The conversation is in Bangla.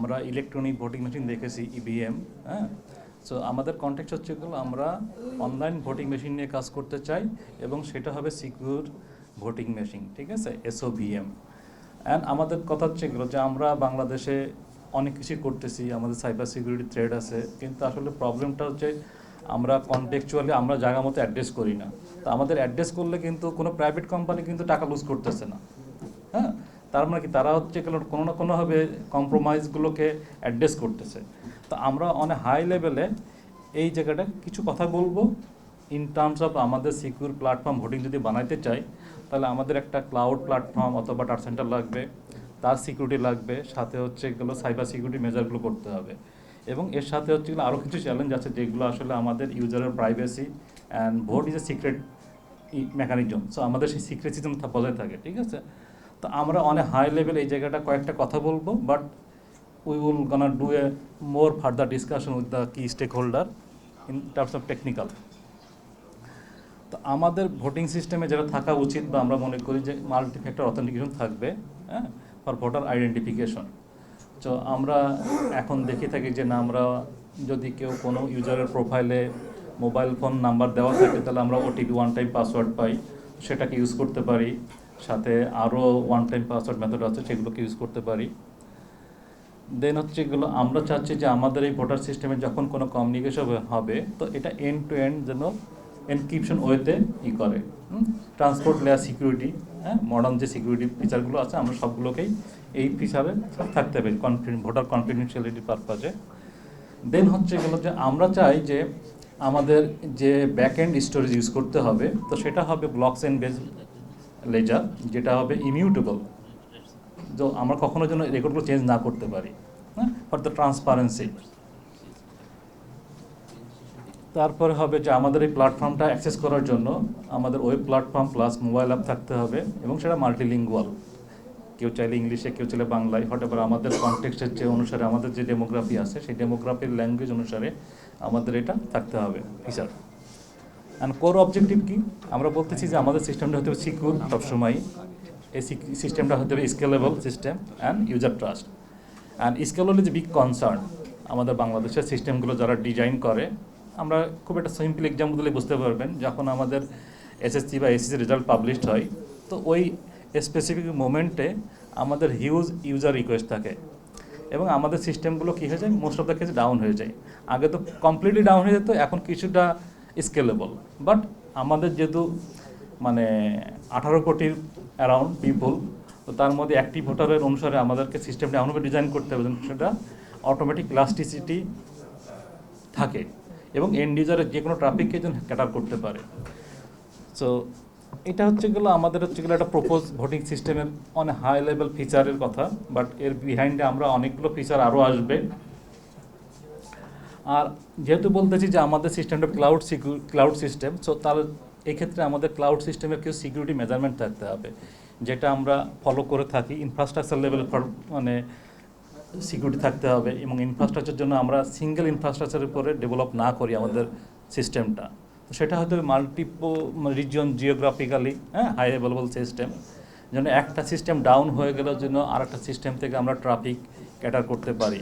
আমরা ইলেকট্রনিক ভোটিং মেশিন দেখেছি ইভিএম হ্যাঁ? সো আমাদের কন্টেক্ট হচ্ছে আমরা অনলাইন ভোটিং মেশিন নিয়ে কাজ করতে চাই এবং সেটা হবে সিকিউর ভোটিং মেশিন ঠিক আছে? এসওভিএম অ্যান্ড আমাদের কথা হচ্ছে যে আমরা বাংলাদেশে অনেক কিছু করতেছি, আমাদের সাইবার সিকিউরিটি থ্রেড আছে, কিন্তু আসলে প্রবলেমটা হচ্ছে আমরা কন্টেকচুয়ালি আমরা জায়গা মতো অ্যাড্রেস করি না। তো আমাদের অ্যাড্রেস করলে কিন্তু কোনো প্রাইভেট কোম্পানি কিন্তু টাকা লুজ করতেছে না হ্যাঁ? তার মানে কি, তারা হচ্ছে কোনো না কোনোভাবে কম্প্রোমাইজগুলোকে অ্যাড্রেস করতেছে। তো আমরা অনেক হাই লেভেলে এই জায়গাটা কিছু কথা বলব। ইন টার্মস অফ আমাদের সিকিউর প্ল্যাটফর্ম ভোটিং যদি বানাইতে চাই, তাহলে আমাদের একটা ক্লাউড প্ল্যাটফর্ম অথবা ডাটা সেন্টার লাগবে, তার সিকিউরিটি লাগবে, সাথে হচ্ছে এগুলো সাইবার সিকিউরিটি মেজারগুলো করতে হবে। এবং এর সাথে হচ্ছে আরও কিছু চ্যালেঞ্জ আছে, যেগুলো আসলে আমাদের ইউজারের privacy and vote is a secret mechanism so আমাদের সেই সিক্রেসি যেন থা- বজায় থাকে, ঠিক আছে? তো আমরা অনেক হাই লেভেল এই জায়গাটা কয়েকটা কথা বলব but we will gonna do a more further discussion with the key stakeholder in terms of technical তো আমাদের ভোটিং সিস্টেমে যেটা থাকা উচিত বা আমরা মনে করি যে মাল্টি ফ্যাক্টর অথেন্টিকেশন থাকবে হ্যাঁ ফর ভোটার আইডেন্টিফিকেশন তো আমরা এখন দেখে থাকি যে না, আমরা যদি কেউ কোনো ইউজারের প্রোফাইলে মোবাইল ফোন নাম্বার দেওয়া থাকে, তাহলে আমরা ওটিপি ওয়ান টাইম পাসওয়ার্ড পাই, সেটাকে ইউজ করতে পারি। সাথে আরও ওয়ান টাইম পাসওয়ার্ড মেথড আছে, সেগুলোকে ইউজ করতে পারি। দেন হচ্ছে এগুলো, আমরা চাচ্ছি যে আমাদের এই ভোটার সিস্টেমে যখন কোনো কমিউনিকেশন হবে, তো এটা এন্ড টু এন্ড যেন এনক্রিপশন ওয়েতে ই করে। ট্রান্সপোর্ট লেয়ার সিকিউরিটি হ্যাঁ? মডার্ন যে সিকিউরিটি ফিচারগুলো আছে, আমরা সবগুলোকেই এই ফিচারে থাকতে হবে কনফিডেন্ট ভোটার কনফিডেন্সিয়ালিটি পারপাজে দেন হচ্ছে এগুলো যে আমরা চাই যে আমাদের যে ব্যাক এন্ড স্টোরেজ ইউজ করতে হবে, তো সেটা হবে ব্লকস এন্ড বেস লেজার যেটা হবে ইমিউটেবল তো আমরা কখনো যেন রেকর্ডগুলো চেঞ্জ না করতে পারি হ্যাঁ? ফর দ্য ট্রান্সপারেন্সি তারপরে হবে যে আমাদের এই প্ল্যাটফর্মটা অ্যাক্সেস করার জন্য আমাদের web platform plus mobile app থাকতে হবে এবং সেটা মাল্টিলিঙ্গুয়াল কেউ চাইলে ইংলিশে, কেউ চাইলে বাংলায় হট এবার আমাদের কনটেক্সটের যে অনুসারে, আমাদের যে ডেমোগ্রাফি আছে, সেই ডেমোগ্রাফির ল্যাঙ্গুয়েজ অনুসারে আমাদের এটা থাকতে হবে ফিচার অ্যান্ড কোর অবজেক্টিভ কি? আমরা বলতেছি যে আমাদের সিস্টেমটা হতে হবে সিকিউর সবসময় এই সিস্টেমটা হতে হবে scalable system and user trust and scalable is big concern আমাদের বাংলাদেশের সিস্টেমগুলো যারা ডিজাইন করে, আমরা খুব একটা সিম্পল এক্সাম্পল দিলে বুঝতে পারবেন। যখন আমাদের এসএসসি বা এসএসসি রেজাল্ট পাবলিশড হয়, তো ওই স্পেসিফিক মোমেন্টে আমাদের হিউজ ইউজার রিকোয়েস্ট থাকে। এবং আমাদের সিস্টেমগুলো কী হয়ে যায়? Most of the case down হয়ে যায়। আগে তো কমপ্লিটলি ডাউন হয়ে যেত, এখন কিছুটা স্কেলেবল বাট আমাদের যেহেতু মানে আঠারো কোটির অ্যারাউন্ড পিপল তো তার মধ্যে একটি ভোটারের অনুসারে আমাদেরকে সিস্টেমটা এমনভাবে ডিজাইন করতে হবে সেটা অটোমেটিক ইলাস্টিসিটি থাকে এবং এন্ড ইউজারের যে কোনো ট্রাফিককে যেন ক্যাটার করতে পারে। সো এটা হচ্ছে গেলো আমাদের হচ্ছে গেলো একটা প্রপোজ ভোটিং সিস্টেমের অনেক হাই লেভেল ফিচারের কথা বাট এর বিহাইন্ডে আমরা অনেকগুলো ফিচার আরও আসবে। আর যেহেতু বলতেছি যে আমাদের সিস্টেমটা ক্লাউড ক্লাউড সিস্টেম সো তার এক্ষেত্রে আমাদের ক্লাউড সিস্টেমের কিছু সিকিউরিটি মেজারমেন্ট থাকতে হবে, যেটা আমরা ফলো করে থাকি। ইনফ্রাস্ট্রাকচার লেভেল মানে সিকিউরিটি থাকতে হবে এবং ইনফ্রাস্ট্রাকচার জন্য আমরা সিঙ্গেল ইনফ্রাস্ট্রাকচারের উপরে ডেভেলপ না করি আমাদের সিস্টেমটা তো সেটা হয়তো মাল্টিপো রিজিয়ন জিওগ্রাফিক্যালি হ্যাঁ হাই অ্যাভেলেবল সিস্টেম যেন একটা সিস্টেম ডাউন হয়ে গেলেও জন্য আর একটা সিস্টেম থেকে আমরা ট্রাফিক ক্যাটার করতে পারি।